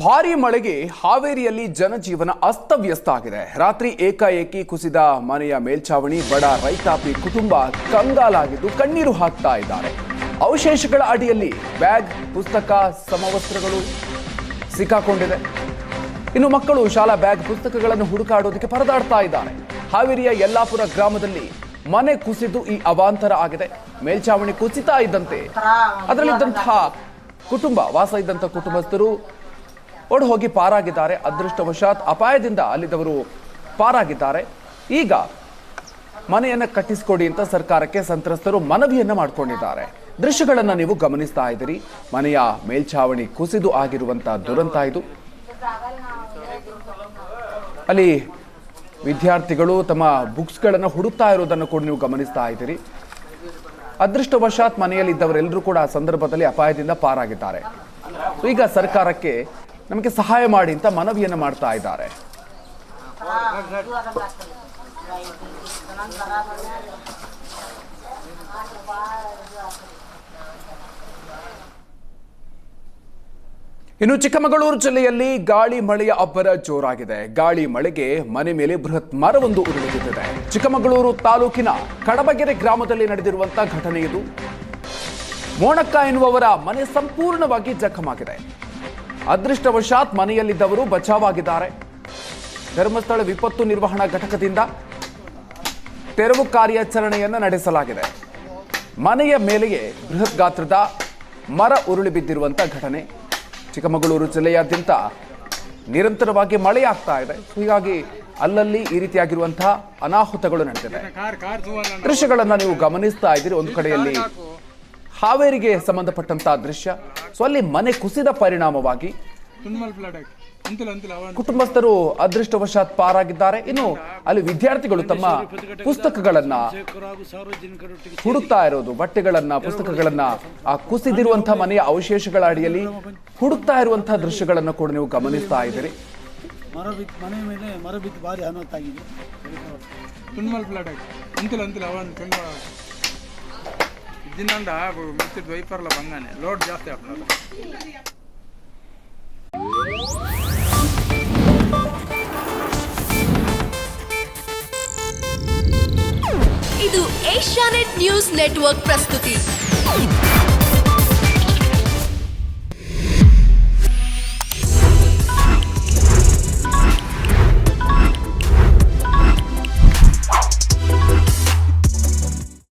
ಭಾರಿ ಮಳೆಗೆ ಹಾವೇರಿಯಲ್ಲಿ ಜನಜೀವನ ಅಸ್ತವ್ಯಸ್ತ ಆಗಿದೆ ರಾತ್ರಿ ಏಕಾಏಕಿ ಕುಸಿದ ಮನೆಯ ಮೇಲ್ಛಾವಣಿ ಬಡ ರೈತಾಪಿ ಕುಟುಂಬ ಕಂಗಾಲಾಗಿದ್ದು ಕಣ್ಣೀರು ಹಾಕ್ತಾ ಇದ್ದಾರೆ. ಅವಶೇಷಗಳ ಅಡಿಯಲ್ಲಿ ಬ್ಯಾಗ್ ಪುಸ್ತಕ ಸಮವಸ್ತ್ರಗಳು ಸಿಕ್ಕಾಕೊಂಡಿದೆ. ಇನ್ನು ಮಕ್ಕಳು ಶಾಲಾ ಬ್ಯಾಗ್ ಪುಸ್ತಕಗಳನ್ನು ಹುಡುಕಾಡೋದಕ್ಕೆ ಪರದಾಡ್ತಾ ಇದ್ದಾರೆ. ಹಾವೇರಿಯ ಯಲ್ಲಾಪುರ ಗ್ರಾಮದಲ್ಲಿ ಮನೆ ಕುಸಿದು ಈ ಅವಾಂತರ ಆಗಿದೆ. ಮೇಲ್ಛಾವಣಿ ಕುಸಿತಾ ಇದ್ದಂತೆ. ಅದರಲ್ಲಿದ್ದಂತಹ ಕುಟುಂಬ ವಾಸ ಇದ್ದಂಥ ಕುಟುಂಬಸ್ಥರು ಓಡ್ ಹೋಗಿ ಪಾರಾಗಿದ್ದಾರೆ. ಅದೃಷ್ಟವಶಾತ್ ಅಪಾಯದಿಂದ ಅಲ್ಲಿದ್ದವರು ಪಾರಾಗಿದ್ದಾರೆ. ಈಗ ಮನೆಯನ್ನ ಕಟ್ಟಿಸಿಕೊಡಿ ಅಂತ ಸರ್ಕಾರಕ್ಕೆ ಸಂತ್ರಸ್ತರು ಮನವಿಯನ್ನ ಮಾಡಿಕೊಂಡಿದ್ದಾರೆ. ದೃಶ್ಯಗಳನ್ನ ನೀವು ಗಮನಿಸ್ತಾ ಇದ್ದೀರಿ. ಮನೆಯ ಮೇಲ್ಛಾವಣಿ ಕುಸಿದು ಆಗಿರುವಂತ ದುರಂತ ಇದು. ಅಲ್ಲಿ ವಿದ್ಯಾರ್ಥಿಗಳು ತಮ್ಮ ಬುಕ್ಸ್ಗಳನ್ನು ಹುಡುಕ್ತಾ ಇರೋದನ್ನು ಕೂಡ ನೀವು ಗಮನಿಸ್ತಾ ಇದ್ದೀರಿ. ಅದೃಷ್ಟವಶಾತ್ ಮನೆಯಲ್ಲಿದ್ದವರೆಲ್ಲರೂ ಕೂಡ ಆ ಸಂದರ್ಭದಲ್ಲಿ ಅಪಾಯದಿಂದ ಪಾರಾಗಿದ್ದಾರೆ. ಈಗ ಸರ್ಕಾರಕ್ಕೆ ನಮಗೆ ಸಹಾಯ ಮಾಡಿ ಅಂತ ಮನವಿಯನ್ನು ಮಾಡ್ತಾ ಇದ್ದಾರೆ. ಇನ್ನು ಚಿಕ್ಕಮಗಳೂರು ಜಿಲ್ಲೆಯಲ್ಲಿ ಗಾಳಿ ಮಳೆಯ ಅಬ್ಬರ ಜೋರಾಗಿದೆ. ಗಾಳಿ ಮಳೆಗೆ ಮನೆ ಮೇಲೆ ಬೃಹತ್ ಮರವೊಂದು ಉರುಳಿ ಚಿಕ್ಕಮಗಳೂರು ತಾಲೂಕಿನ ಕಡಬಗೆರೆ ಗ್ರಾಮದಲ್ಲಿ ನಡೆದಿರುವಂತಹ ಘಟನೆ ಇದು. ಮೋಣಕ್ಕ ಎನ್ನುವವರ ಮನೆ ಸಂಪೂರ್ಣವಾಗಿ ಜಖಮಾಗಿದೆ. ಅದೃಷ್ಟವಶಾತ್ ಮನೆಯಲ್ಲಿದ್ದವರು ಬಚಾವಾಗಿದ್ದಾರೆ. ಧರ್ಮಸ್ಥಳ ವಿಪತ್ತು ನಿರ್ವಹಣಾ ಘಟಕದಿಂದ ತೆರವು ಕಾರ್ಯಾಚರಣೆಯನ್ನು ನಡೆಸಲಾಗಿದೆ. ಮನೆಯ ಮೇಲೆಯೇ ಬೃಹತ್ ಗಾತ್ರದ ಮರ ಉರುಳಿ ಬಿದ್ದಿರುವಂಥ ಘಟನೆ. ಚಿಕ್ಕಮಗಳೂರು ಜಿಲ್ಲೆಯಾದ್ಯಂತ ನಿರಂತರವಾಗಿ ಮಳೆಯಾಗ್ತಾ ಇದೆ. ಹೀಗಾಗಿ ಅಲ್ಲಲ್ಲಿ ಈ ರೀತಿಯಾಗಿರುವಂತಹ ಅನಾಹುತಗಳು ನಡೆದಿದೆ. ದೃಶ್ಯಗಳನ್ನ ನೀವು ಗಮನಿಸ್ತಾ ಇದ್ದೀರಿ. ಒಂದು ಕಡೆಯಲ್ಲಿ ಹಾವೇರಿಗೆ ಸಂಬಂಧಪಟ್ಟಂತಹ ದೃಶ್ಯ. ಸೊ ಅಲ್ಲಿ ಮನೆ ಕುಸಿದ ಪರಿಣಾಮವಾಗಿ ಕುಟುಂಬಸ್ಥರು ಅದೃಷ್ಟವಶಾತ್ ಪಾರಾಗಿದ್ದಾರೆ. ಇನ್ನು ಅಲ್ಲಿ ವಿದ್ಯಾರ್ಥಿಗಳು ತಮ್ಮ ಪುಸ್ತಕಗಳನ್ನ ಹುಡುಕ್ತಾ ಇರೋದು ಬಟ್ಟೆಗಳನ್ನ ಪುಸ್ತಕಗಳನ್ನ ಆ ಕುಸಿದಿರುವಂತಹ ಮನೆಯ ಅವಶೇಷಗಳ ಅಡಿಯಲ್ಲಿ ಹುಡುಕ್ತಾ ಇರುವಂತಹ ದೃಶ್ಯಗಳನ್ನ ಕೂಡ ನೀವು ಗಮನಿಸ್ತಾ ಇದ್ದೀರಿ. ಮರ ಬಿದ್ದು ಮನೆ ಮೇಲೆ ಇದ್ದಿನಂದ ಮಿಕ್ಸಿಡ್ ವೈಪರ್ಲ ಬಂಗಾನೆ. ಲೋಡ್ ಜಾಸ್ತಿ ಆಗ್ತದೆ ಇದು ಏಷ್ಯಾನೆಟ್ ನ್ಯೂಸ್ ನೆಟ್ವರ್ಕ್ ಪ್ರಸ್ತುತಿ.